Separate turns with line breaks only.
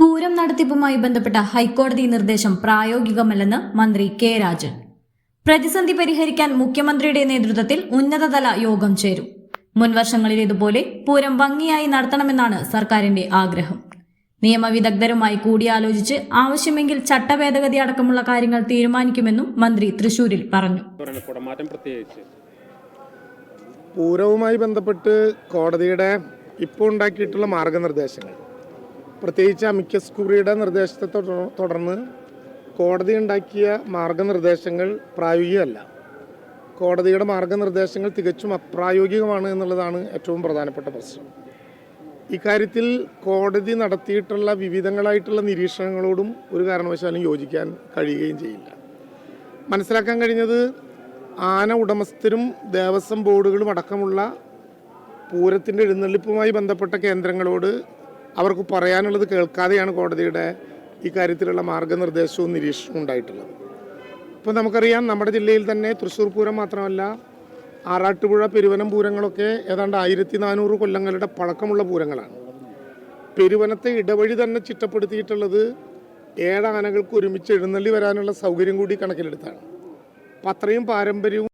പൂരം നടത്തിപ്പുമായി ബന്ധപ്പെട്ട ഹൈക്കോടതി നിർദ്ദേശം പ്രായോഗികമല്ലെന്ന് മന്ത്രി കെ രാജൻ. പ്രതിസന്ധി പരിഹരിക്കാൻ മുഖ്യമന്ത്രിയുടെ നേതൃത്വത്തിൽ ഉന്നതതല യോഗം ചേരും. മുൻവർഷങ്ങളിലേതുപോലെ പൂരം ഭംഗിയായി നടത്തണമെന്നാണ് സർക്കാരിന്റെ ആഗ്രഹം. നിയമവിദഗ്ധരുമായി കൂടിയാലോചിച്ച് ആവശ്യമെങ്കിൽ ചട്ടഭേദഗതി അടക്കമുള്ള കാര്യങ്ങൾ തീരുമാനിക്കുമെന്നും മന്ത്രി തൃശൂരിൽ പറഞ്ഞു.
പൂരവുമായി ബന്ധപ്പെട്ട് കോടതിയുടെ ഇപ്പോൾ ഉണ്ടാക്കിയിട്ടുള്ള മാർഗനിർദ്ദേശങ്ങൾ. പ്രത്യേകിച്ച് അമിക്കസ് കുറിയുടെ നിർദ്ദേശത്തെ തുടർ- തുടർന്ന് കോടതി ഉണ്ടാക്കിയ മാർഗനിർദ്ദേശങ്ങൾ പ്രായോഗികമല്ല. കോടതിയുടെ മാർഗനിർദ്ദേശങ്ങൾ തികച്ചും അപ്രായോഗികമാണ് എന്നുള്ളതാണ് ഏറ്റവും പ്രധാനപ്പെട്ട പ്രശ്നം. ഇക്കാര്യത്തിൽ കോടതി നടത്തിയിട്ടുള്ള വിവിധങ്ങളായിട്ടുള്ള നിരീക്ഷണങ്ങളോടും ഒരു കാരണവശാലും യോജിക്കാൻ കഴിയുകയും ചെയ്യില്ല. മനസ്സിലാക്കാൻ കഴിഞ്ഞത് ആന ഉടമസ്ഥരും ദേവസ്വം ബോർഡുകളും അടക്കമുള്ള പൂരത്തിന്റെ എഴുന്നള്ളിപ്പുമായി ബന്ധപ്പെട്ട കേന്ദ്രങ്ങളോട് അവർക്ക് പറയാനുള്ളത് കേൾക്കാതെയാണ് കോടതിയുടെ ഇക്കാര്യത്തിലുള്ള മാർഗനിർദ്ദേശവും നിരീക്ഷണവും ഉണ്ടായിട്ടുള്ളത്. ഇപ്പോൾ നമുക്കറിയാം നമ്മുടെ ജില്ലയിൽ തന്നെ തൃശ്ശൂർ പൂരം മാത്രമല്ല ആറാട്ടുപുഴ പെരുവനം പൂരങ്ങളൊക്കെ ഏതാണ്ട് ആയിരത്തി നാനൂറ് കൊല്ലങ്ങളുടെ പഴക്കമുള്ള പൂരങ്ങളാണ്. പെരുവനത്തെ ഇടവഴി തന്നെ ചിട്ടപ്പെടുത്തിയിട്ടുള്ളത് ഏഴ് ആനകൾക്ക് ഒരുമിച്ച് എഴുന്നള്ളി വരാനുള്ള സൗകര്യം കൂടി കണക്കിലെടുത്താണ്. അപ്പം അത്രയും പാരമ്പര്യവും